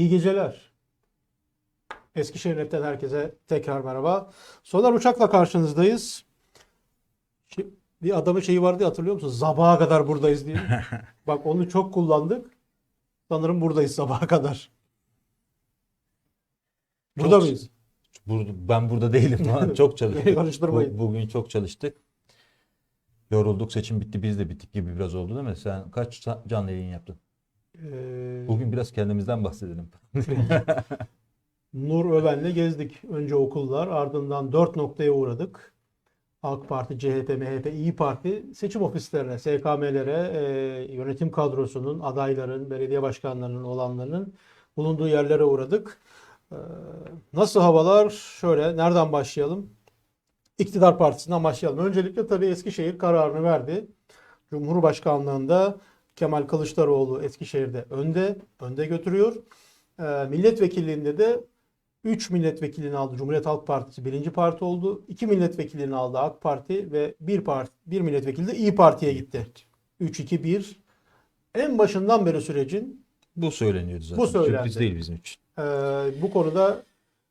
İyi geceler. Eskişehir Net'ten herkese tekrar merhaba. Soner Uçak'la karşınızdayız. Şi- Bir adamın şeyi vardı ya, hatırlıyor musun? Sabaha kadar buradayız diye. Bak onu çok kullandık. Sanırım buradayız sabaha kadar. Burada Çok- mıyız? Burada, ben burada değilim çok çalıştık. karıştırmayın. Bu- bugün çok çalıştık. Yorulduk, seçim bitti, biz de bittik gibi biraz oldu değil mi? Sen kaç canlı yayın yaptın? Ee, Bugün biraz kendimizden bahsedelim. Nur Öven'le gezdik. Önce okullar, ardından dört noktaya uğradık. AK Parti, CHP, MHP, İyi Parti seçim ofislerine, SKM'lere, e, yönetim kadrosunun, adayların, belediye başkanlarının olanlarının bulunduğu yerlere uğradık. E, nasıl havalar? Şöyle, nereden başlayalım? İktidar Partisi'nden başlayalım. Öncelikle tabii Eskişehir kararını verdi. Cumhurbaşkanlığında Kemal Kılıçdaroğlu Eskişehir'de önde, önde götürüyor. E, milletvekilliğinde de 3 milletvekilini aldı Cumhuriyet Halk Partisi birinci parti oldu. 2 milletvekilini aldı AK Parti ve bir parti bir milletvekili de İyi Parti'ye gitti. 3-2-1. En başından beri sürecin Bu söyleniyordu zaten. Bu söylendi. Sürpriz değil bizim için. e, bu konuda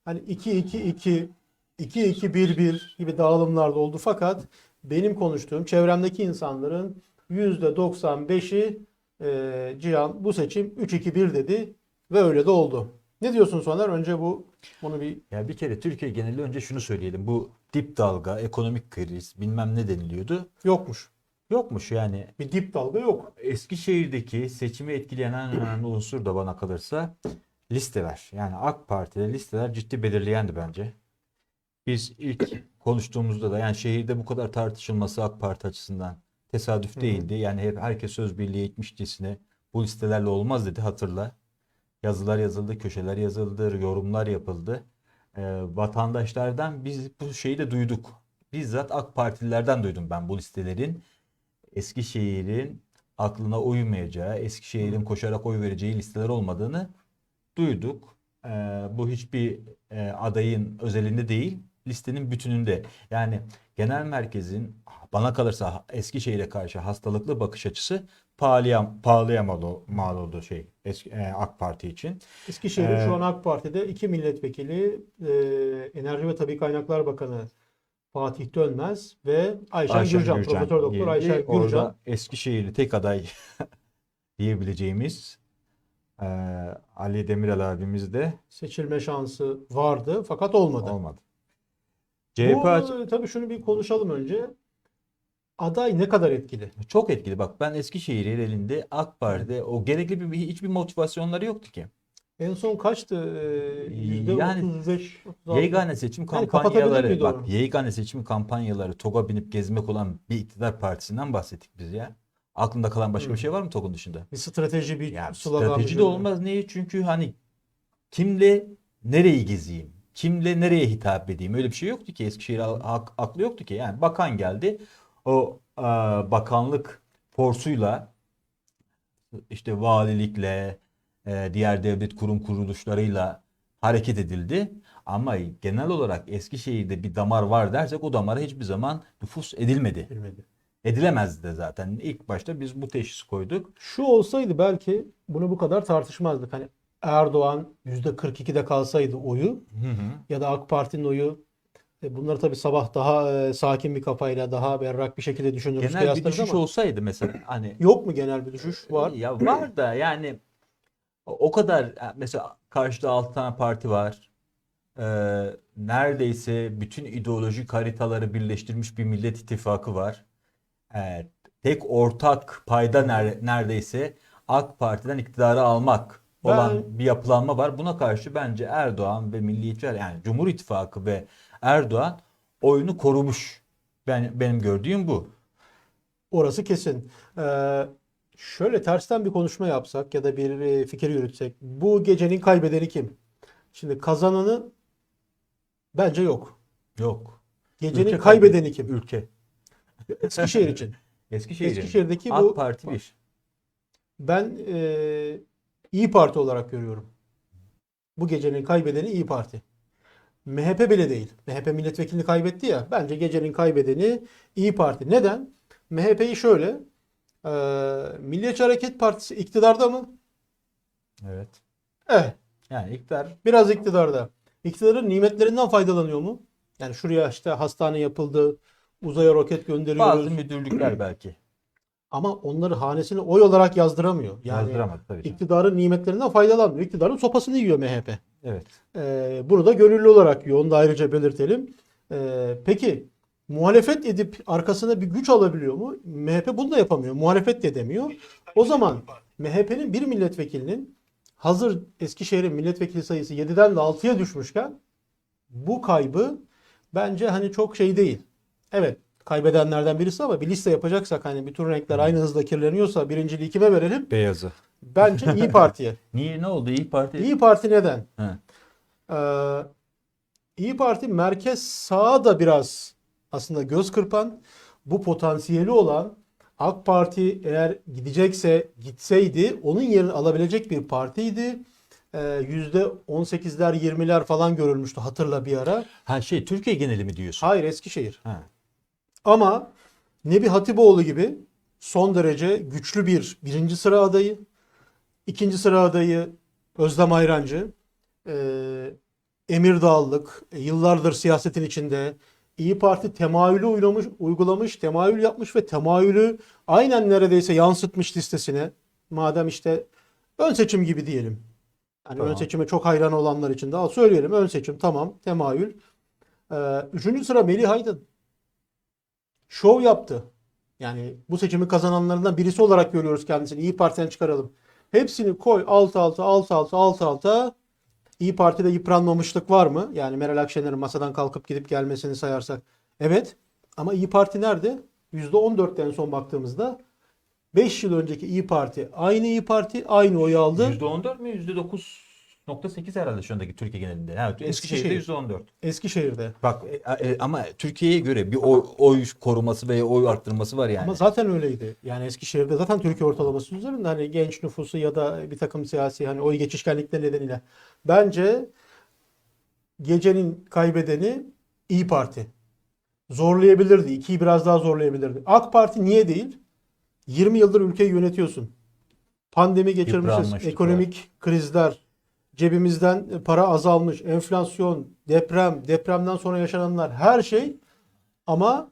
hani 2-2-2 2-2-1-1 gibi dağılımlarda oldu fakat benim konuştuğum çevremdeki insanların %95'i e, Cihan bu seçim 3-2-1 dedi ve öyle de oldu. Ne diyorsun Soner? Önce bu bunu bir Ya bir kere Türkiye geneli önce şunu söyleyelim. Bu dip dalga, ekonomik kriz, bilmem ne deniliyordu. yokmuş. Yokmuş yani. Bir dip dalga yok. Eskişehir'deki seçimi etkileyen en önemli unsur da bana kalırsa listeler. Yani AK Parti'de listeler ciddi belirleyendi bence. Biz ilk konuştuğumuzda da yani şehirde bu kadar tartışılması AK Parti açısından tesadüf Hı hı. değildi. Yani hep herkes söz birliği etmişçesine bu listelerle olmaz dedi hatırla. Yazılar yazıldı, köşeler yazıldı, yorumlar yapıldı. Ee, vatandaşlardan biz bu şeyi de duyduk. Bizzat AK Partililerden duydum ben bu listelerin Eskişehir'in aklına uymayacağı, Eskişehir'in koşarak oy vereceği listeler olmadığını duyduk. Ee, bu hiçbir e, adayın özelinde değil, listenin bütününde. Yani genel merkezin bana kalırsa Eskişehir'e karşı hastalıklı bakış açısı pahalıya, pahalıya mal, mal oldu şey Eski, e, AK Parti için. Eskişehir'in Ee, şu an AK Parti'de iki milletvekili e, Enerji ve Tabii Kaynaklar Bakanı Fatih Dönmez ve Ayşen, Ayşen Gürcan, Gürcan Profesör Doktor. Ayşen Orada Gürcan. Eskişehirli tek aday diyebileceğimiz e, Ali Demirel abimiz de seçilme şansı vardı fakat olmadı. olmadı. CHP Bu tabii şunu bir konuşalım önce. Aday ne kadar etkili? Çok etkili. Bak ben Eskişehir elinde AK Parti'de o gerekli bir hiçbir motivasyonları yoktu ki. En son kaçtı? Ee, Yüzde Yani 35, 36. Yegane seçim Yani kapatabilir kampanyaları miydi bak onu? yegane seçim kampanyaları TOG'a binip gezmek olan bir iktidar partisinden bahsettik biz ya. Aklında kalan başka bir şey var mı TOG'un dışında? Bir strateji, bir Ya slogan. bir strateji de olmaz. Niye? Çünkü hani kimle nereyi gezeyim? Kimle nereye hitap edeyim? Öyle bir şey yoktu ki. Eskişehir aklı yoktu ki. Yani bakan geldi. O e, bakanlık forsuyla işte valilikle e, diğer devlet kurum kuruluşlarıyla hareket edildi. Ama genel olarak Eskişehir'de bir damar var dersek o damara hiçbir zaman nüfus edilmedi. Bilmedi. Edilemezdi de zaten. İlk başta biz bu teşhis koyduk. Şu olsaydı belki bunu bu kadar tartışmazdık. Hani Erdoğan %42'de kalsaydı oyu Hı hı. ya da AK Parti'nin oyu e, bunları tabii sabah daha e, sakin bir kafayla daha berrak bir şekilde düşünürüz, Genel bir düşüş ama olsaydı mesela hani yok mu genel bir düşüş? Var. ya var da yani o o kadar mesela karşıda 6 tane parti var. Ee, neredeyse bütün ideolojik haritaları birleştirmiş bir millet ittifakı var. Ee, tek ortak payda ner- neredeyse AK Parti'den iktidarı almak olan bir yapılanma var. Buna karşı bence Erdoğan ve Milli İttifak yani Cumhur İttifakı ve Erdoğan oyunu korumuş. Ben benim gördüğüm bu. Orası kesin. Ee, şöyle tersten bir konuşma yapsak ya da bir e, fikir yürütsek. Bu gecenin kaybedeni kim? Şimdi kazananı bence yok. Yok. Gecenin Ülke kaybedeni kim? Ülke. Eskişehir için. Eskişehir'in. Eskişehir'deki AK bu Parti bir. ben e, İyi Parti olarak görüyorum. Bu gecenin kaybedeni İyi Parti. MHP bile değil. MHP milletvekilini kaybetti ya. Bence gecenin kaybedeni İyi Parti. Neden? MHP'yi şöyle. E, Milliyetçi Hareket Partisi iktidarda mı? Evet. Evet. Yani iktidar Biraz iktidarda. İktidarın nimetlerinden faydalanıyor mu? Yani şuraya işte hastane yapıldı, uzaya roket gönderiyoruz. bazı müdürlükler belki Ama onları hanesine oy olarak yazdıramıyor. Yani yazdıramadı tabii. canım. iktidarın nimetlerinden faydalanmıyor. İktidarın sopasını yiyor MHP. Evet. Ee, bunu da gönüllü olarak yiyor. Onu da ayrıca belirtelim. Ee, peki muhalefet edip arkasına bir güç alabiliyor mu? MHP bunu da yapamıyor. Muhalefet de edemiyor. O zaman MHP'nin bir milletvekilinin hazır Eskişehir'in milletvekili sayısı 7'den de 6'ya düşmüşken bu kaybı bence hani çok şey değil. Evet kaybedenlerden birisi ama bir liste yapacaksak hani bütün renkler aynı hızla kirleniyorsa birinciliği kime verelim? Beyazı. Bence İyi Parti'ye. Niye ne oldu İyi Parti? İyi Parti neden? He. Ee, İyi Parti merkez sağa da biraz aslında göz kırpan bu potansiyeli olan AK Parti eğer gidecekse gitseydi onun yerini alabilecek bir partiydi. Ee, %18'ler 20'ler falan görülmüştü hatırla bir ara. Ha şey Türkiye geneli mi diyorsun? Hayır Eskişehir. Ha. Ama Nebi Hatipoğlu gibi son derece güçlü bir birinci sıra adayı, ikinci sıra adayı Özlem Ayrancı, e, Emir Dağlık, e, yıllardır siyasetin içinde İyi Parti temayülü uygulamış, uygulamış, temayül yapmış ve temayülü aynen neredeyse yansıtmış listesine. Madem işte ön seçim gibi diyelim. Yani ön Tamam. seçime çok hayran olanlar için daha söyleyelim. Ön seçim tamam, temayül. Ee, üçüncü sıra Melih Aydın şov yaptı. Yani bu seçimi kazananlarından birisi olarak görüyoruz kendisini. İyi Parti'den çıkaralım. Hepsini koy alt alta alt alta alt alta. İyi Parti'de yıpranmamışlık var mı? Yani Meral Akşener'in masadan kalkıp gidip gelmesini sayarsak. Evet ama İyi Parti nerede? %14'ten son baktığımızda 5 yıl önceki İyi Parti aynı İyi Parti aynı oy aldı. %14 mi %9 %14.8 herhalde şu andaki Türkiye genelinde. Ha, Eskişehir'de %14. Eskişehir'de. Bak e, e, ama Türkiye'ye göre bir oy, oy koruması veya oy arttırması var yani. Ama zaten öyleydi. Yani Eskişehir'de zaten Türkiye ortalaması üzerinde hani genç nüfusu ya da bir takım siyasi hani oy geçişkenlikleri nedeniyle. Bence gecenin kaybedeni İyi Parti. Zorlayabilirdi. İkiyi biraz daha zorlayabilirdi. AK Parti niye değil? 20 yıldır ülkeyi yönetiyorsun. Pandemi geçirmişiz. Ekonomik krizler, Cebimizden para azalmış. Enflasyon, deprem, depremden sonra yaşananlar her şey. Ama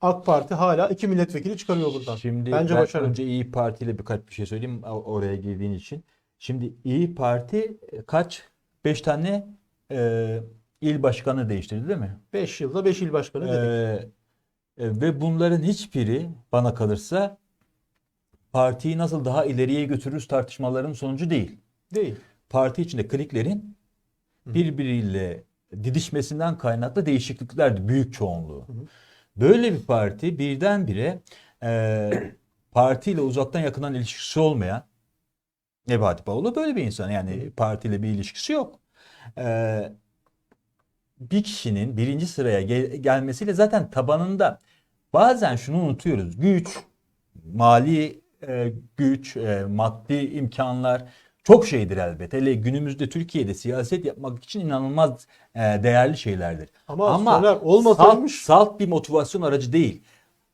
AK Parti hala iki milletvekili çıkarıyor buradan. Şimdi Bence ben başarılı. önce İyi Parti ile birkaç bir şey söyleyeyim oraya girdiğin için. Şimdi İyi Parti e, kaç? 5 tane e, il başkanı değiştirdi değil mi? 5 yılda 5 il başkanı dedik. Ee, e, ve bunların hiçbiri bana kalırsa partiyi nasıl daha ileriye götürürüz tartışmaların sonucu değil. Değil. Parti içinde kliklerin birbiriyle didişmesinden kaynaklı değişikliklerdi büyük çoğunluğu. Böyle bir parti birdenbire e, partiyle uzaktan yakından ilişkisi olmayan Nebati Bağolu böyle bir insan. Yani partiyle bir ilişkisi yok. E, bir kişinin birinci sıraya gel- gelmesiyle zaten tabanında bazen şunu unutuyoruz. Güç, mali e, güç, e, maddi imkanlar çok şeydir elbette. Hele günümüzde Türkiye'de siyaset yapmak için inanılmaz e, değerli şeylerdir. Ama Soner olmasaymış- salt, salt bir motivasyon aracı değil.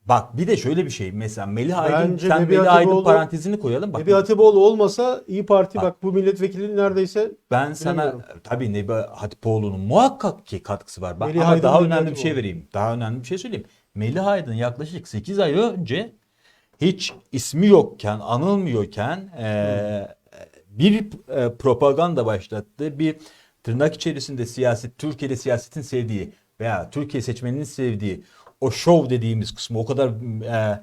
Bak bir de şöyle bir şey mesela Melih Aydın Bence sen Nebi Melih Aydın parantezini koyalım. Bak Nebi Hatipoğlu olmasa İyi Parti Bak. bak, bu milletvekili neredeyse Ben sana tabii Nebi Hatipoğlu'nun muhakkak ki katkısı var. Bak, Melih ama Aydın, daha Nebi önemli bir şey vereyim. Daha önemli bir şey söyleyeyim. Melih Aydın yaklaşık 8 ay önce hiç ismi yokken, anılmıyorken eee, bir e, propaganda başlattı. Bir tırnak içerisinde siyaset, Türkiye'de siyasetin sevdiği veya Türkiye seçmeninin sevdiği o şov dediğimiz kısmı o kadar e,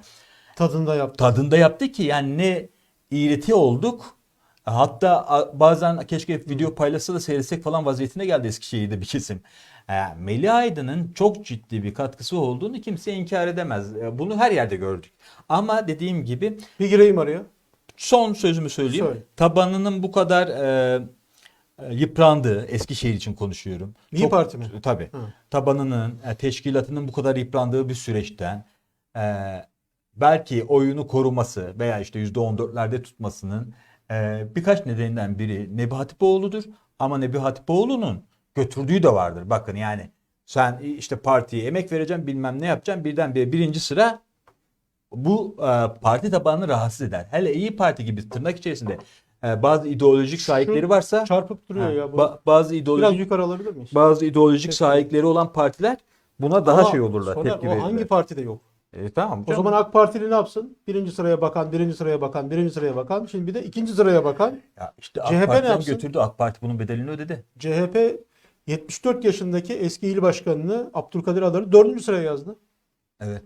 tadında yaptı. tadında yaptı ki yani ne iğreti olduk. Hatta bazen keşke video paylaşsa da seyretsek falan vaziyetine geldi Eskişehir'de bir kesim. E, Melih Aydın'ın çok ciddi bir katkısı olduğunu kimse inkar edemez. E, Bunu her yerde gördük. Ama dediğim gibi Bir gireyim araya. Son sözümü söyleyeyim. Söyle. Tabanının bu kadar e, e, yıprandığı, Eskişehir için konuşuyorum. İyi Parti mi? Tabii. Hı. Tabanının, e, teşkilatının bu kadar yıprandığı bir süreçten e, belki oyunu koruması veya işte %14'lerde tutmasının e, birkaç nedeninden biri Nebi Hatipoğlu'dur. Ama Nebi Hatipoğlu'nun götürdüğü de vardır. Bakın yani sen işte partiye emek vereceğim bilmem ne yapacağım birdenbire birinci sıra bu e, parti tabanını rahatsız eder. Hele İyi Parti gibi tırnak içerisinde e, bazı ideolojik sahipleri varsa Çarpıp duruyor ha, ya bu. ba- bazı Biraz ideolojik yukarı alabilir miyiz? bazı ideolojik sahipleri olan partiler buna daha Ama şey olurlar, Soner, tepki o verirler. hangi partide yok? E, tamam O canım. zaman AK Partili ne yapsın? Birinci sıraya bakan, birinci sıraya bakan, birinci sıraya bakan. Şimdi bir de ikinci sıraya bakan. ya işte CHP ne Parti'den yapsın? götürdü. AK Parti bunun bedelini ödedi. CHP 74 yaşındaki eski il başkanını Abdülkadir Adar'ı dördüncü sıraya yazdı. Evet.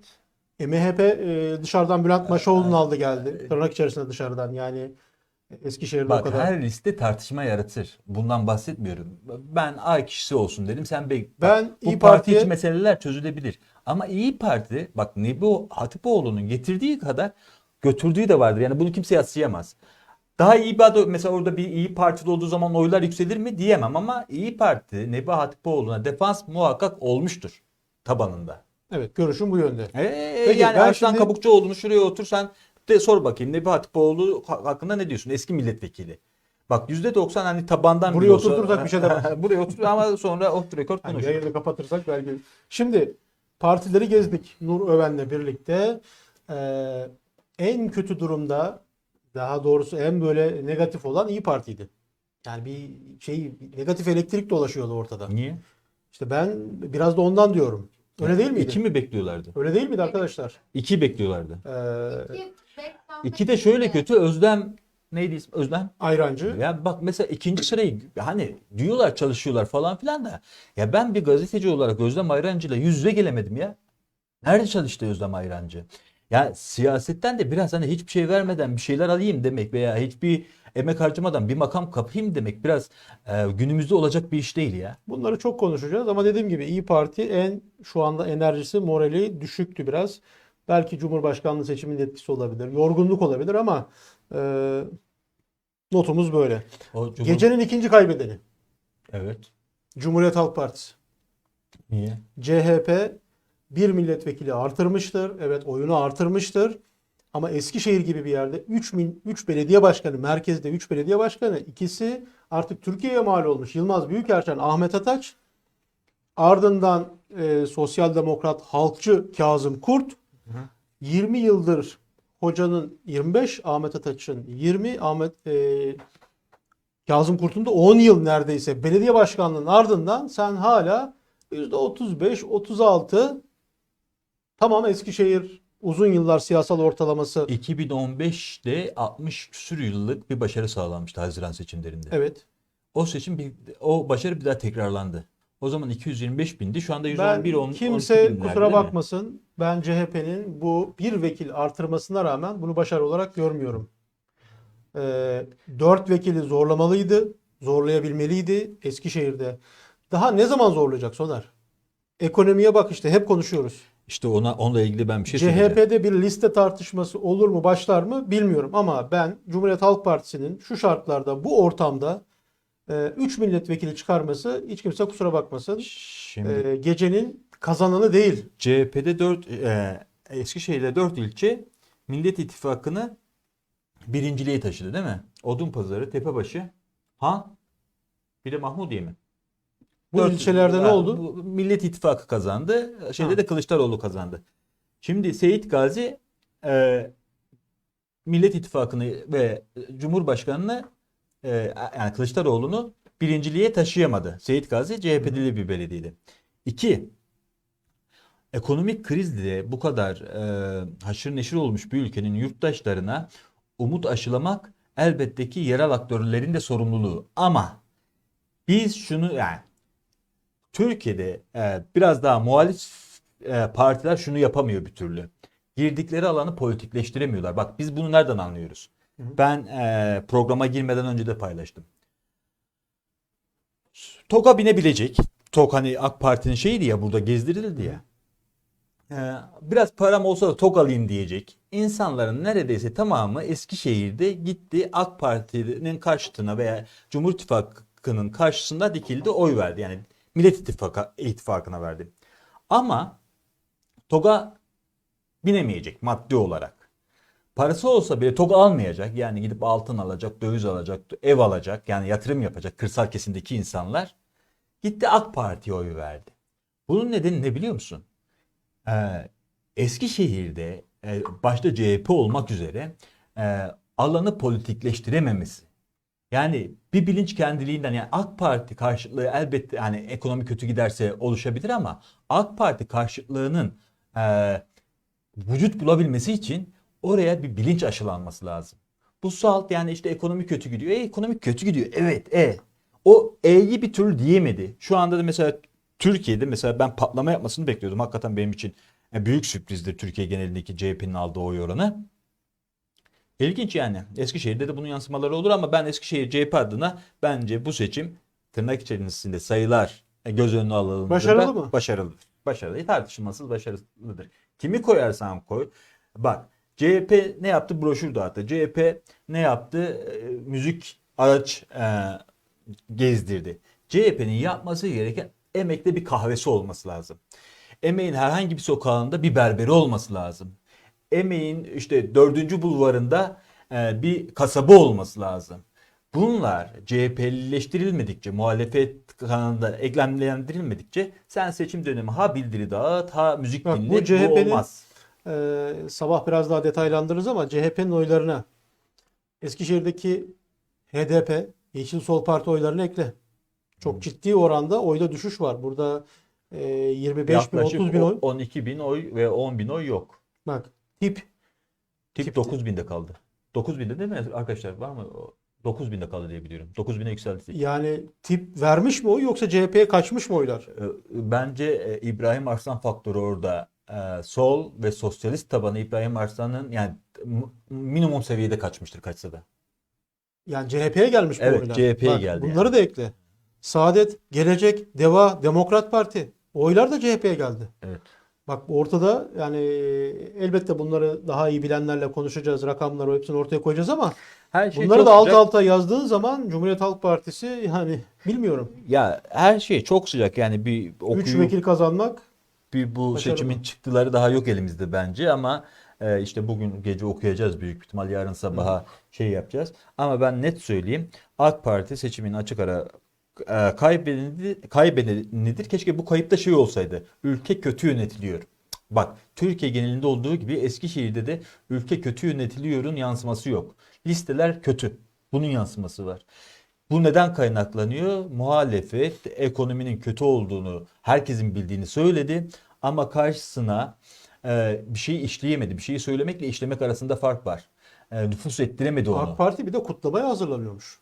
E, MHP e, dışarıdan Bülent Maşoğlu'nu aldı geldi. Tırnak içerisinde dışarıdan yani Eskişehir'de o Bak kadar. her liste tartışma yaratır. Bundan bahsetmiyorum. Ben A kişisi olsun dedim. Sen be. Ben Bak, bu İYİ parti Parti'ye- içi meseleler çözülebilir. Ama İyi Parti bak Nebi Hatipoğlu'nun getirdiği kadar götürdüğü de vardır. Yani bunu kimse yatsıyamaz. Daha iyi bir aday mesela orada bir İyi Partili olduğu zaman oylar yükselir mi diyemem ama İyi Parti Nebi Hatipoğlu'na defans muhakkak olmuştur tabanında. Evet görüşüm bu yönde. Ee, Peki, yani Arslan şimdi- Kabukçuoğlu'nu şuraya otur sen de sor bakayım Nebi Hatipoğlu ha- hakkında ne diyorsun? Eski milletvekili. Bak %90 hani tabandan Buraya bile olsa- oturtursak bir şey demez. Buraya otur ama sonra off record Yani konuşuruz. yayını kapatırsak belki. Şimdi partileri gezdik Nur Öven'le birlikte. Ee, en kötü durumda daha doğrusu en böyle negatif olan İyi Parti'ydi. Yani bir şey negatif elektrik dolaşıyordu ortada. Niye? İşte ben biraz da ondan diyorum. Öyle değil miydi? İki mi bekliyorlardı? Öyle değil miydi arkadaşlar? İki bekliyorlardı. Ee, İki, de şöyle kötü Özlem neydi ismi? Özlem. Ayrancı. Ya bak mesela ikinci sırayı hani diyorlar çalışıyorlar falan filan da ya ben bir gazeteci olarak Özlem Ayrancı'yla yüz yüze gelemedim ya. Nerede çalıştı Özlem Ayrancı? Ya siyasetten de biraz hani hiçbir şey vermeden bir şeyler alayım demek veya hiçbir emek harcamadan bir makam kapayım demek biraz e, günümüzde olacak bir iş değil ya. Bunları çok konuşacağız ama dediğim gibi İyi Parti en şu anda enerjisi, morali düşüktü biraz. Belki Cumhurbaşkanlığı seçiminin etkisi olabilir, yorgunluk olabilir ama e, notumuz böyle. O Cumhur- Gecenin ikinci kaybedeni Evet. Cumhuriyet Halk Partisi. Niye? CHP bir milletvekili artırmıştır. Evet oyunu artırmıştır. Ama Eskişehir gibi bir yerde 3 min 3 belediye başkanı, merkezde 3 belediye başkanı, ikisi artık Türkiye'ye mal olmuş. Yılmaz Büyükerşen, Ahmet Ataç, ardından e, sosyal demokrat halkçı Kazım Kurt, 20 yıldır hocanın 25, Ahmet Ataç'ın 20, Ahmet e, Kazım Kurt'un da 10 yıl neredeyse belediye başkanlığının ardından sen hala %35, 36 tamam Eskişehir uzun yıllar siyasal ortalaması 2015'te 60 küsür yıllık bir başarı sağlanmıştı Haziran seçimlerinde. evet. O seçim bir, o başarı bir daha tekrarlandı. O zaman 225 bindi. Şu anda 111 Ben 10 kimse 12 binlerde kusura değil mi? bakmasın. Ben CHP'nin bu bir vekil artırmasına rağmen bunu başarı olarak görmüyorum. Ee, dört vekili zorlamalıydı. Zorlayabilmeliydi Eskişehir'de. Daha ne zaman zorlayacak Soner? Ekonomiye bak işte hep konuşuyoruz. İşte ona onunla ilgili ben bir şey söyleyeceğim. CHP'de bir liste tartışması olur mu başlar mı bilmiyorum ama ben Cumhuriyet Halk Partisi'nin şu şartlarda bu ortamda 3 milletvekili çıkarması hiç kimse kusura bakmasın. Şimdi e, gecenin kazananı değil. CHP'de 4 Eskişehir'de 4 ilçe Millet İttifakı'nı birinciliğe taşıdı değil mi? Odunpazarı, Tepebaşı, Han, bir de Mahmudiye mi? Bu Dört- ilçelerde ne oldu? bu Millet İttifakı kazandı. Şeyde Ha. de Kılıçdaroğlu kazandı. Şimdi Seyit Gazi e, Millet İttifakı'nı ve Cumhurbaşkanı'nı e, yani Kılıçdaroğlu'nu birinciliğe taşıyamadı. Seyit Gazi CHP'li bir belediydi. İki, ekonomik krizle bu kadar e, haşır neşir olmuş bir ülkenin yurttaşlarına umut aşılamak elbette ki yerel aktörlerin de sorumluluğu. Ama biz şunu yani Türkiye'de e, biraz daha muhalif e, partiler şunu yapamıyor bir türlü. Girdikleri alanı politikleştiremiyorlar. Bak biz bunu nereden anlıyoruz? Ben e, programa girmeden önce de paylaştım. TOG'a binebilecek. TOG hani AK Parti'nin şeyiydi ya burada gezdirildi ya. Ee, biraz param olsa da TOG alayım diyecek. İnsanların neredeyse tamamı Eskişehir'de gitti AK Parti'nin karşıtına veya Cumhur İttifakı'nın karşısında dikildi oy verdi. Yani Millet İttifakı, İttifakı'na verdi. Ama TOG'a binemeyecek maddi olarak. Parası olsa bile TOG almayacak. Yani gidip altın alacak, döviz alacak, ev alacak. Yani yatırım yapacak kırsal kesimdeki insanlar. Gitti AK Parti'ye oy verdi. Bunun nedeni ne biliyor musun? Ee, Eskişehir'de e, başta CHP olmak üzere e, alanı politikleştirememesi. Yani bir bilinç kendiliğinden yani AK Parti karşıtlığı elbette hani ekonomi kötü giderse oluşabilir ama AK Parti karşıtlığının e, vücut bulabilmesi için oraya bir bilinç aşılanması lazım. Bu salt yani işte ekonomi kötü gidiyor. E ekonomi kötü gidiyor. Evet e. O E'yi bir türlü diyemedi. Şu anda da mesela Türkiye'de mesela ben patlama yapmasını bekliyordum. Hakikaten benim için e, büyük sürprizdir Türkiye genelindeki CHP'nin aldığı oy oranı. İlginç yani. Eskişehir'de de bunun yansımaları olur ama ben Eskişehir CHP adına bence bu seçim tırnak içerisinde sayılar göz önüne alalım. Başarılı mı? Başarılıdır. Başarılı. Tartışılmasız başarılıdır. Kimi koyarsan koy. Bak CHP ne yaptı? Broşür dağıttı. CHP ne yaptı? E, müzik araç e, gezdirdi. CHP'nin yapması gereken emekli bir kahvesi olması lazım. Emeğin herhangi bir sokağında bir berberi olması lazım. Emeğin işte dördüncü bulvarında e, bir kasaba olması lazım. Bunlar CHP'lileştirilmedikçe, muhalefet kanalında eklemlendirilmedikçe sen seçim dönemi ha bildiri dağıt ha müzik Bak, bu dinle bu, CHP'nin olmaz. Ee, sabah biraz daha detaylandırırız ama CHP'nin oylarına Eskişehir'deki HDP, Yeşil Sol Parti oylarını ekle. Çok ciddi oranda oyda düşüş var. Burada e, 25 bin, Yaklaşık 30 bin oy. 12 bin oy ve 10 bin oy yok. Bak tip Tip Tip- 9 binde kaldı. 9 binde değil mi arkadaşlar? Var mı? 9 binde kaldı diye biliyorum. 9 bine yükseldi. yani tip vermiş mi oy yoksa CHP'ye kaçmış mı oylar? Ee, Bence e, İbrahim Arslan faktörü orada e, sol ve sosyalist tabanı İbrahim Arslan'ın yani minimum seviyede kaçmıştır kaçsa da. Yani CHP'ye gelmiş bu Evet, oylar. CHP'ye Bak, geldi Bunları da ekle. Saadet, Gelecek, Deva, Demokrat Parti. Oylar da CHP'ye geldi. Evet. Bak ortada yani elbette bunları daha iyi bilenlerle konuşacağız. Rakamları hepsini ortaya koyacağız ama Her şey bunları da alt sıcak. alta yazdığın zaman Cumhuriyet Halk Partisi yani bilmiyorum. Ya her şey çok sıcak yani bir 3 okuyup vekil kazanmak bir bu Başarılı. seçimin çıktıları daha yok elimizde bence ama e, işte bugün gece okuyacağız büyük ihtimal yarın sabaha şey yapacağız. Ama ben net söyleyeyim AK Parti seçimin açık ara e, kaybedeni, kaybedenidir. Keşke bu kayıpta şey olsaydı. Ülke kötü yönetiliyor. Bak Türkiye genelinde olduğu gibi Eskişehir'de de ülke kötü yönetiliyorun yansıması yok. Listeler kötü. Bunun yansıması var. Bu neden kaynaklanıyor? Muhalefet ekonominin kötü olduğunu herkesin bildiğini söyledi ama karşısına e, bir şeyi işleyemedi. Bir şeyi söylemekle işlemek arasında fark var. E, nüfus ettiremedi onu. AK Parti bir de kutlamaya hazırlanıyormuş.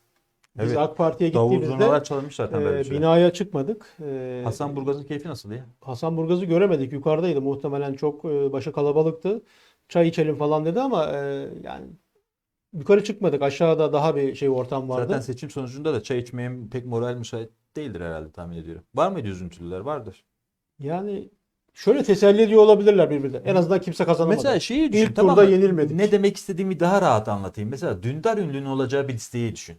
Biz Evet. AK Parti'ye gittiğimizde çalınmış zaten e, süre. binaya çıkmadık. E, Hasan Burgaz'ın keyfi nasıl ya? Hasan Burgaz'ı göremedik. Yukarıdaydı. Muhtemelen çok e, başı kalabalıktı. Çay içelim falan dedi ama e, yani yukarı çıkmadık. Aşağıda daha bir şey ortam vardı. Zaten seçim sonucunda da çay içmeye pek moral müsait değildir herhalde tahmin ediyorum. Var mıydı üzüntülüler? Vardır. Yani şöyle teselli ediyor olabilirler birbirine. En azından kimse kazanamadı. Mesela şeyi düşün İlk tamam turda yenilmedik. Ne demek istediğimi daha rahat anlatayım. Mesela Dündar ünlünün olacağı bir listeyi düşün.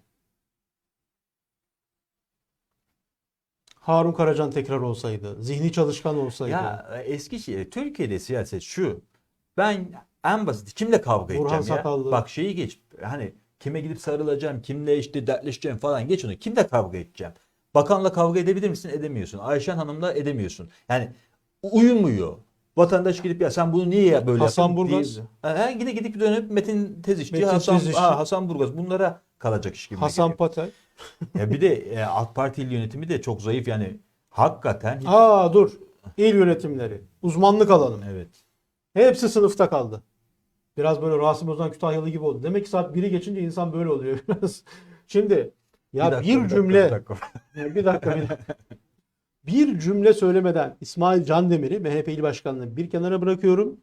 Harun Karacan tekrar olsaydı, zihni çalışkan olsaydı. Ya e, Eskişehir, Türkiye'de siyaset şu. Ben en basit kimle kavga Burhan edeceğim ya? Sakallı. Bak şeyi geç. Hani kime gidip sarılacağım, kimle işte dertleşeceğim falan geç onu. Kimle kavga edeceğim? Bakanla kavga edebilir misin? Edemiyorsun. Ayşen Hanım'la edemiyorsun. Yani uyumuyor. Vatandaş gidip ya sen bunu niye ya böyle Hasan yaptın Burgaz. Ha, gide gidip dönüp Metin Tezişçi, Metin Hasan, Tezişçi. ha, Hasan Burgaz bunlara kalacak iş gibi. Hasan geliyor. Patel. Ya bir de e, AK Parti il yönetimi de çok zayıf yani hakikaten hiç- Aa dur. İl yönetimleri. Uzmanlık alanım. evet. Hepsi sınıfta kaldı. Biraz böyle Rasim Ozan Kütahyalı gibi oldu. Demek ki saat 1'i geçince insan böyle oluyor biraz. Şimdi ya bir, dakika, dakika, cümle bir dakika. Ya bir dakika bir dakika. Bir cümle söylemeden İsmail Candemir'i MHP İl Başkanı'nı bir kenara bırakıyorum.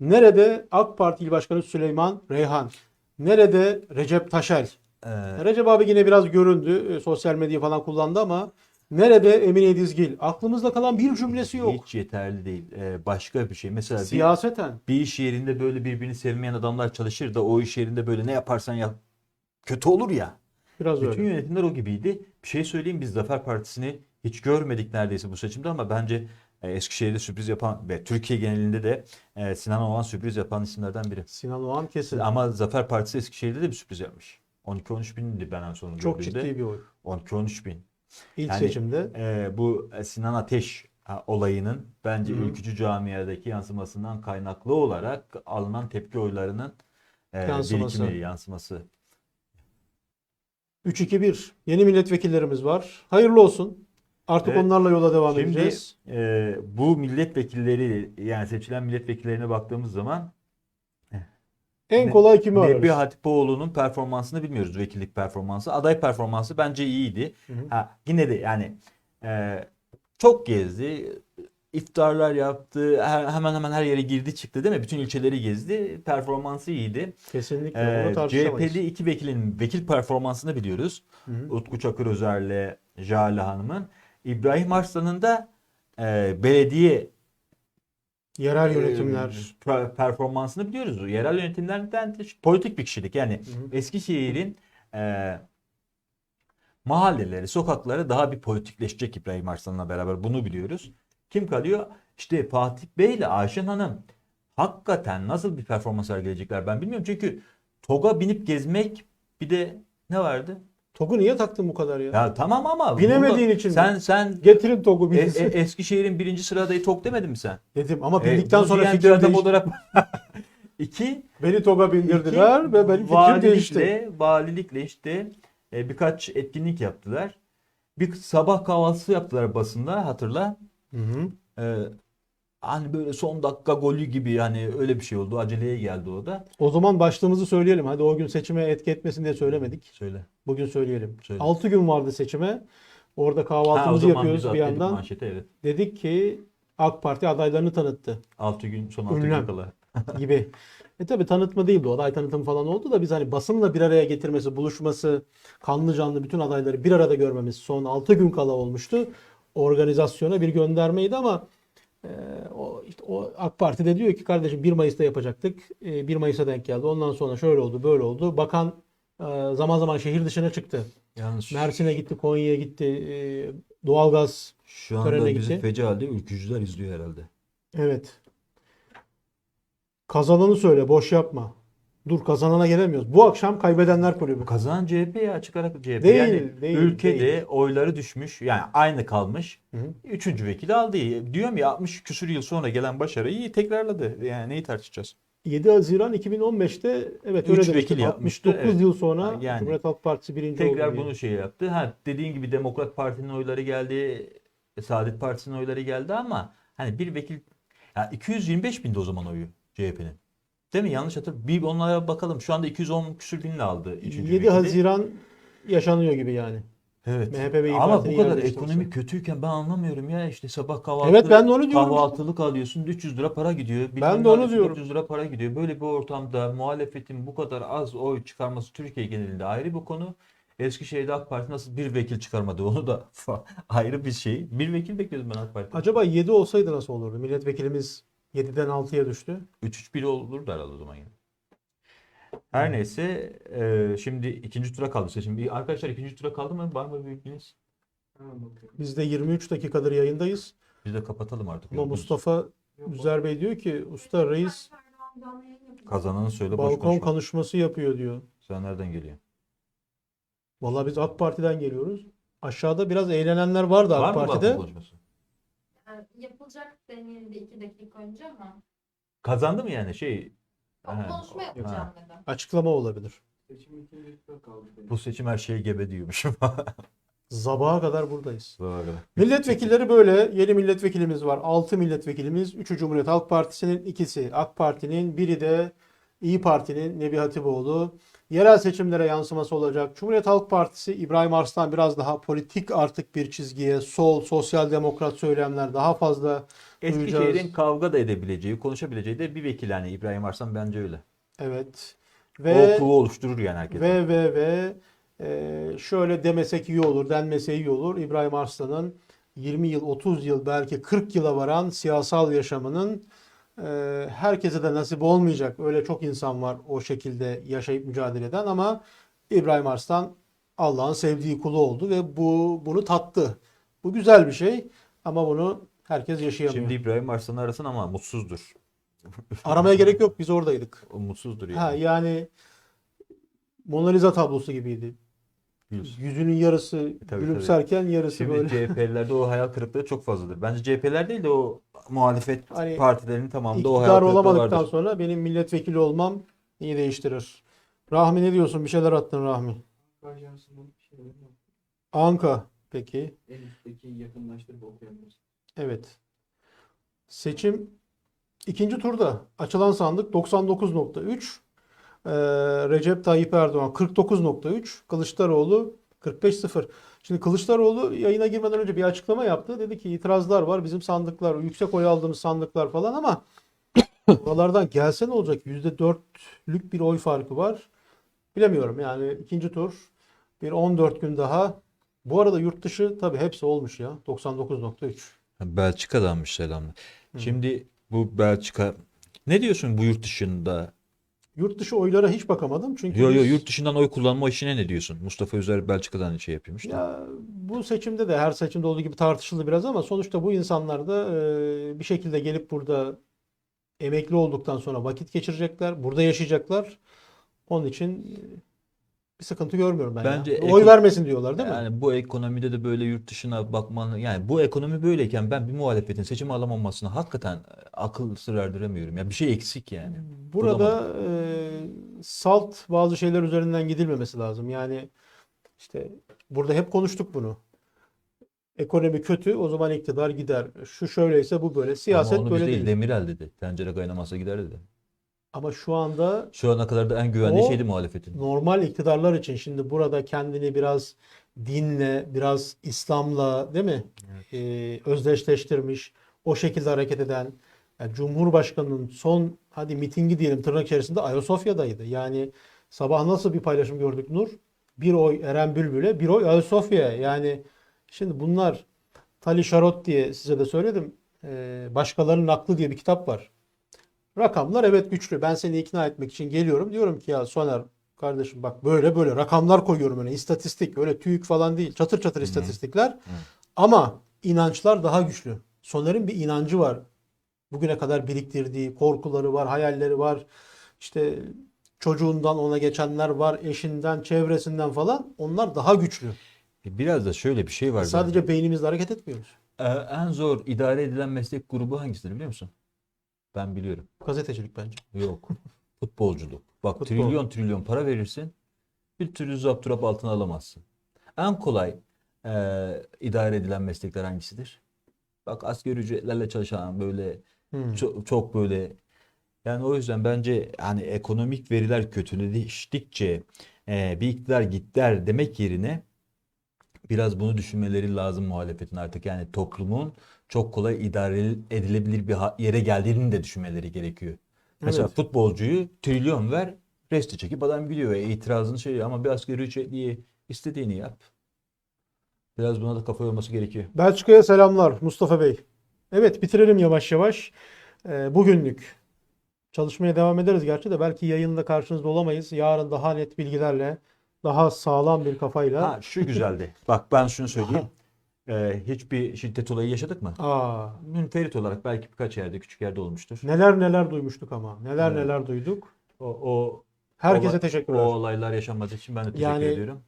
Nerede AK Parti İl Başkanı Süleyman Reyhan? Nerede Recep Taşel? Ee, Recep abi yine biraz göründü. e, Sosyal medya falan kullandı ama nerede Emine Dizgil? Aklımızda kalan bir cümlesi yok. Hiç yeterli değil. Ee, başka bir şey. Mesela bir, Siyaseten. bir iş yerinde böyle birbirini sevmeyen adamlar çalışır da o iş yerinde böyle ne yaparsan yap kötü olur ya. Biraz Bütün öyle. yönetimler o gibiydi. Bir şey söyleyeyim biz Zafer Partisi'ni hiç görmedik neredeyse bu seçimde ama bence e, Eskişehir'de sürpriz yapan ve Türkiye genelinde de e, Sinan Oğan sürpriz yapan isimlerden biri. Sinan Oğan kesin. Ama Zafer Partisi Eskişehir'de de bir sürpriz yapmış. 12-13 bindi ben en son Çok gördüğümde. ciddi bir oy. 12-13 bin. İlk Yani- seçimde. Ee, bu Sinan Ateş olayının bence hı. ülkücü camiadaki yansımasından kaynaklı olarak alınan tepki oylarının e, Yansıması. birikimi, yansıması. 3-2-1. Yeni milletvekillerimiz var. Hayırlı olsun. Artık Evet. onlarla yola devam Şimdi edeceğiz. e, bu milletvekilleri yani seçilen milletvekillerine baktığımız zaman En kolay kimi Nebi ararız? Hatipoğlu'nun performansını bilmiyoruz. Vekillik performansı. Aday performansı bence iyiydi. Hı hı. Ha, yine de yani e, çok gezdi. iftarlar yaptı. Her- hemen hemen her yere girdi çıktı değil mi? Bütün ilçeleri gezdi. Performansı iyiydi. Kesinlikle. Onu tartışamayız. CHP'li iki vekilin vekil performansını biliyoruz. Hı hı. Utku Çakırözer'le Jale Hanım'ın. İbrahim Arslan'ın da e, belediye Yerel e, yönetimler. per- performansını biliyoruz. Yerel yönetimlerden de politik bir kişilik. Yani hı. Eskişehir'in e, mahalleleri, sokakları daha bir politikleşecek İbrahim Arslan'la beraber. Bunu biliyoruz. Kim kalıyor? İşte Fatih Bey ile Ayşen Hanım. Hakikaten nasıl bir performans sergileyecekler ben bilmiyorum. Çünkü TOG'a binip gezmek bir de ne vardı? Togu niye taktın bu kadar ya? Ya tamam ama Binemediğin için mi? sen sen Getirin Togu e, bilgisi. e, Eskişehir'in birinci sıra adayı TOG demedin mi sen? Dedim ama E, bildikten bunu sonra diyen bir adam değişti. olarak iki Beni Toga bindirdiler İki, ve benim fikrim değişti. valilikle işte e, birkaç etkinlik yaptılar. Bir sabah kahvaltısı yaptılar basında hatırla. Hı hı. E, hani böyle son dakika golü gibi hani öyle bir şey oldu. Aceleye geldi o da. O zaman başlığımızı söyleyelim. Hadi o gün seçime etki etmesin diye söylemedik. Söyle. Bugün söyleyelim. Söyle. 6 gün vardı seçime. Orada Ha, kahvaltımızı zaman yapıyoruz bir yandan. manşete evet. Dedik ki AK Parti adaylarını tanıttı 6 gün son 6 Ünlem. gün kala. gibi. E tabi tanıtma değildi. o, Aday tanıtımı falan oldu da biz hani basınla bir araya getirmesi, buluşması, kanlı canlı bütün adayları bir arada görmemiz son 6 gün kala olmuştu. Organizasyona bir göndermeydi ama e, o, işte o AK Parti de diyor ki kardeşim 1 Mayıs'ta yapacaktık. E, 1 Mayıs'a denk geldi. Ondan sonra şöyle oldu, böyle oldu. Bakan e, zaman zaman şehir dışına çıktı. Yalnız Mersin'e gitti, Konya'ya gitti. E, doğalgaz şu anda bizi gitti. feci halde ülkücüler izliyor herhalde. Evet. Kazananı söyle, boş yapma. Dur kazanana gelemiyoruz. Bu akşam kaybedenler kulübü. Kazanan CHP ya açık ara CHP. Değil, yani değil, ülkede değil. oyları düşmüş. Yani aynı kalmış. Hı hı. Üçüncü vekili aldı. Diyorum ya 60 küsur yıl sonra gelen başarıyı tekrarladı. Yani neyi tartışacağız? 7 Haziran 2015'te evet öyle vekil yapmıştı, 69 evet. yıl sonra Yani. Cumhuriyet Halk Partisi birinci oldu. Tekrar bunu şey yaptı. Ha dediğin gibi Demokrat Parti'nin oyları geldi. Saadet Partisi'nin oyları geldi ama hani bir vekil ya 225 bindi o zaman oyu CHP'nin. Değil mi? Yanlış hatırlıyorum. Bir onlara bakalım. Şu anda 210 küsur binle aldı. Üçüncü 7 vekili. Haziran yaşanıyor gibi yani. Evet. MHP ve İYİ Ama bu kadar ekonomi kötüyken ben anlamıyorum ya işte sabah kahvaltı Evet, ben de onu diyorum kahvaltılık alıyorsun 300 lira para gidiyor. Ben Bilmem de ne onu diyorum. 400 lira para gidiyor. Böyle bir ortamda muhalefetin bu kadar az oy çıkarması Türkiye genelinde ayrı bir konu. Eskişehir'de AK Parti nasıl bir vekil çıkarmadı onu da ayrı bir şey. Bir vekil bekliyordum ben AK Parti'den. Acaba 7 olsaydı nasıl olurdu? Milletvekilimiz 7'den 6'ya düştü. 3-3-1 olurdu herhalde o zaman yine. Her neyse e, şimdi ikinci tura kaldı seçim. Bir- Arkadaşlar ikinci tura kaldı mı? Var mı bir bilginiz? Biz de 23 dakikadır yayındayız. Biz de kapatalım artık. Ama. Mustafa Üzer Bey diyor ki usta reis Kazananı söyle boş balkon konuşma. konuşması yapıyor diyor. Sen nereden geliyorsun? Vallahi biz AK Parti'den geliyoruz. Aşağıda biraz eğlenenler vardı Var AK mı Parti'de. balkon konuşması? Yani yapılacak denildi iki dakika önce ama Kazandı mı yani şey? o Ha, konuşma yapacağım dedim. Açıklama olabilir. Bu seçim her şeye gebe diyormuşum. Sabaha kadar buradayız. Böyle. Milletvekilleri böyle. Yeni milletvekilimiz var. 6 milletvekilimiz. 3'ü Cumhuriyet Halk Partisi'nin, ikisi AK Parti'nin, biri de İyi Parti'nin Nebi Hatipoğlu. Yerel seçimlere yansıması olacak. Cumhuriyet Halk Partisi İbrahim Arslan biraz daha politik artık bir çizgiye, sol, sosyal demokrat söylemler daha fazla Eskişehir'in duyacağız. kavga da edebileceği, konuşabileceği de bir vekil yani İbrahim Arslan bence öyle. Evet. o Ve kuvu oluşturur yani herkes. Ve ve ve e, şöyle demesek iyi olur, denmese iyi olur. İbrahim Arslan'ın 20 yıl, 30 yıl, belki 40 yıla varan siyasal yaşamının herkese de nasip olmayacak. Öyle çok insan var o şekilde yaşayıp mücadele eden ama İbrahim Arslan Allah'ın sevdiği kulu oldu ve bu bunu tattı. Bu güzel bir şey ama bunu herkes yaşayamıyor. Şimdi İbrahim Arslan'ı arasın ama mutsuzdur. Aramaya gerek yok. Biz oradaydık. O mutsuzdur yani. Ha yani Mona Lisa tablosu gibiydi. Gülsün. Yüzünün yarısı tabii. gülümserken yarısı Şimdi böyle. CHP'lilerde o hayal kırıklığı çok fazladır. Bence CHP'ler değil de o muhalefet Hani partilerinin tamamında o hayal İktidar kırıklığı olamadıktan vardır. sonra benim milletvekili olmam iyi değiştirir. Rahmi ne diyorsun? Bir şeyler attın Rahmi. Anka peki. En üstteki yakınlaştırıp okuyabilirsin. Evet. Seçim ikinci turda açılan sandık 99.3. Ee, Recep Tayyip Erdoğan 49.3. Kılıçdaroğlu 45.0. Şimdi Kılıçdaroğlu yayına girmeden önce bir açıklama yaptı. Dedi ki itirazlar var. Bizim sandıklar, yüksek oy aldığımız sandıklar falan ama oralardan gelse ne olacak? %4'lük bir oy farkı var. Bilemiyorum yani ikinci tur bir 14 gün daha. Bu arada yurt dışı tabii hepsi olmuş ya. 99.3. Belçika'danmış selamlar. Şimdi bu Belçika ne diyorsun bu yurt dışında? Yurt dışı oylara hiç bakamadım çünkü Yo yo biz- yurt dışından oy kullanma işine ne diyorsun? Mustafa Özer Belçika'dan şey yapıyormuş da. ya bu seçimde de her seçimde olduğu gibi tartışıldı biraz ama sonuçta bu insanlar da e, bir şekilde gelip burada emekli olduktan sonra vakit geçirecekler, burada yaşayacaklar. Onun için e, bir sıkıntı görmüyorum ben ya. Bence Oy eko- vermesin diyorlar değil mi? Yani bu ekonomide de böyle yurt dışına bakmanı yani bu ekonomi böyleyken ben bir muhalefetin seçim alamamasına hakikaten e, akıl sır erdiremiyorum. Ya bir şey eksik yani. Burada e, salt bazı şeyler üzerinden gidilmemesi lazım. Yani işte burada hep konuştuk bunu. Ekonomi kötü, o zaman iktidar gider. Şu şöyleyse bu böyle. Siyaset Ama onu böyle değil değil. Demirel dedi. Tencere kaynamasa gider dedi. Ama şu anda Şu ana kadar da en güvenli O- şeydi muhalefetin. normal iktidarlar için şimdi burada kendini biraz dinle, biraz İslam'la değil mi? Ee, özdeşleştirmiş, o şekilde hareket eden yani Cumhurbaşkanı'nın son hadi mitingi diyelim tırnak içerisinde Ayasofya'daydı. Yani sabah nasıl bir paylaşım gördük Nur? Bir oy Eren Bülbül'e, bir oy Ayasofya'ya. Yani şimdi bunlar Tali Şarot diye size de söyledim. Ee, Başkalarının Aklı diye bir kitap var. Rakamlar evet güçlü. Ben seni ikna etmek için geliyorum. Diyorum ki ya Soner kardeşim bak böyle böyle rakamlar koyuyorum öne. İstatistik öyle TÜİK falan değil. Çatır çatır istatistikler. Ama inançlar daha güçlü. Soner'in bir inancı var. Bugüne kadar biriktirdiği korkuları var, hayalleri var. İşte çocuğundan ona geçenler var, eşinden, çevresinden falan. Onlar daha güçlü. Biraz da şöyle bir şey var. Sadece beynimizle hareket etmiyoruz. Ee, en zor idare edilen meslek grubu hangisidir biliyor musun? Ben biliyorum. Gazetecilik bence. Yok. Futbolculuk. Bak Futbol. trilyon trilyon para verirsin. Bir türlü zapturap altına alamazsın. En kolay e, idare edilen meslekler hangisidir? Bak asgari ücretlerle çalışan böyle Hmm. çok, çok böyle yani o yüzden bence hani ekonomik veriler kötüleştikçe e, bir iktidar gider demek yerine biraz bunu düşünmeleri lazım muhalefetin artık yani toplumun çok kolay idare edilebilir bir yere geldiğini de düşünmeleri gerekiyor. Mesela Evet. futbolcuyu trilyon ver, resti çekip adam gidiyor. E, itirazın şeyi ama bir asgari ücretliye istediğini yap. Biraz buna da kafa yorması gerekiyor. Belçika'ya selamlar Mustafa Bey. Evet bitirelim yavaş yavaş. Ee, bugünlük çalışmaya devam ederiz gerçi de belki yayında karşınızda olamayız. Yarın daha net bilgilerle, daha sağlam bir kafayla. Ha şu güzeldi. Bak ben şunu söyleyeyim. Ee, hiçbir şiddet olayı yaşadık mı? Aa, Münferit olarak belki birkaç yerde, küçük yerde olmuştur. neler neler duymuştuk ama. Neler Evet. neler duyduk. O, o, Herkese olay- teşekkürler. o olaylar yaşanmadığı için ben de teşekkür Yani- ediyorum.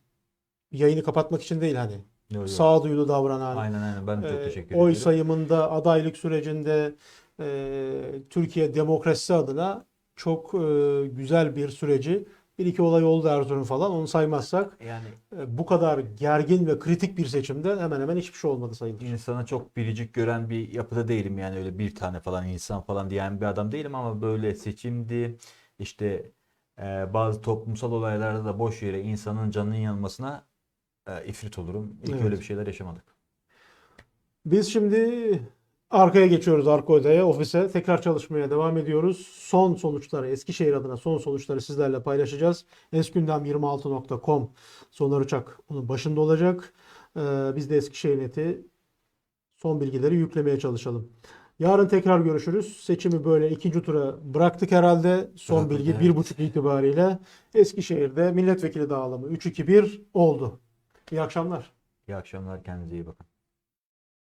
Yayını kapatmak için değil hani. Yo, yo. Sağduyulu davranan, Aynen aynen ben de çok e, teşekkür oy ediyorum. sayımında, adaylık sürecinde e, Türkiye demokrasisi adına çok e, güzel bir süreci. Bir iki olay oldu Erzurum falan onu saymazsak Yani e, bu kadar gergin ve kritik bir seçimde hemen hemen hiçbir şey olmadı sayılır. insanı çok biricik gören bir yapıda değilim yani öyle bir tane falan insan falan diyen bir adam değilim ama böyle seçimdi işte e, bazı toplumsal olaylarda da boş yere insanın canının yanmasına e, ifrit olurum. İlk Evet. öyle bir şeyler yaşamadık. Biz şimdi arkaya geçiyoruz arka odaya, ofise. Tekrar çalışmaya devam ediyoruz. Son sonuçları, Eskişehir adına son sonuçları sizlerle paylaşacağız. eskündem26.com Soner Uçak onun başında olacak. Ee, biz de Eskişehir Net'i son bilgileri yüklemeye çalışalım. Yarın tekrar görüşürüz. Seçimi böyle ikinci tura bıraktık herhalde. Son Bıraktık, bilgi evet. bir buçuk itibariyle Eskişehir'de milletvekili dağılımı 3-2-1 oldu. İyi akşamlar. İyi akşamlar kendinize iyi bakın.